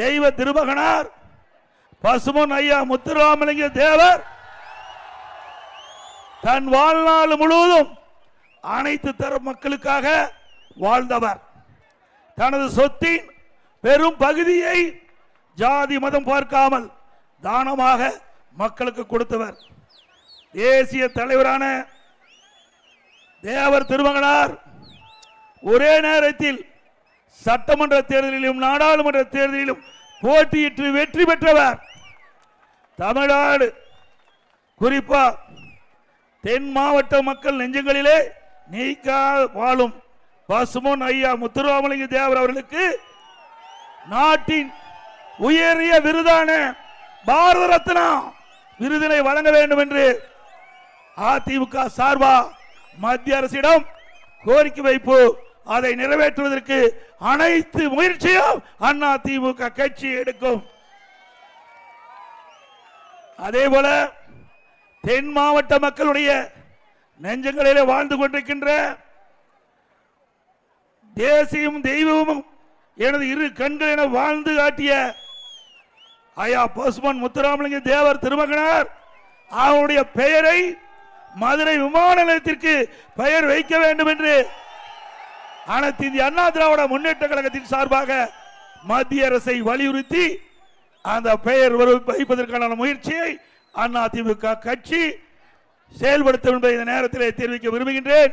தெய்வ திருமகனார் பசுமன் ஐயா முத்துராமலிங்க தேவர். தன் வாழ்நாள் முழுவதும் அனைத்து தர மக்களுக்காக வாழ்ந்தவர். தனது சொத்தின் பெரும் பகுதியை ஜாதி மதம் பார்க்காமல் தானமாக மக்களுக்கு கொடுத்தவர். தேசிய தலைவரான தேவர் திருமகனார் ஒரே நேரத்தில் சட்டமன்ற தேர்தலிலும் நாடாளுமன்ற தேர்தலிலும் போட்டியிட்டு வெற்றி பெற்றவர் தமிழ்நாடு. குறிப்பா தென் மாவட்ட மக்கள் நெஞ்சங்களிலே நீக்கா வாழும் பசுமன் ஐயா முத்துராமலிங்க தேவர் அவர்களுக்கு நாட்டின் உயரிய விருதான பாரத ரத்னா விருதினை வழங்க வேண்டும் என்று அதிமுக சார்பா மத்திய அரசிடம் கோரிக்கை வைப்பு அதை நிறைவேற்றுவதற்கு அனைத்து முயற்சியும் அண்ணா திமுக கட்சி எடுக்கும். அதே போல தென் மாவட்ட மக்களுடைய நெஞ்சங்களிலே வாழ்ந்து கொண்டிருக்கின்ற தேசியம் தெய்வமும் எனது இரு கண்கள் என வாழ்ந்து காட்டிய ஐயா பசுமன் முத்துராமலிங்க தேவர் திருமகனார் அவருடைய பெயரை மதுரை விமான நிலையத்திற்கு பெயர் வைக்க வேண்டும் என்று அனைத்து இந்திய அண்ணா திராவிட முன்னேற்ற கழகத்தின் சார்பாக மத்திய அரசை வலியுறுத்தி அந்த பெயர் வைப்பதற்கான முயற்சியை அண்ணா கட்சி செயல்படுத்தும் என்பதை இந்த நேரத்தில் தெரிவிக்க விரும்புகின்றேன்.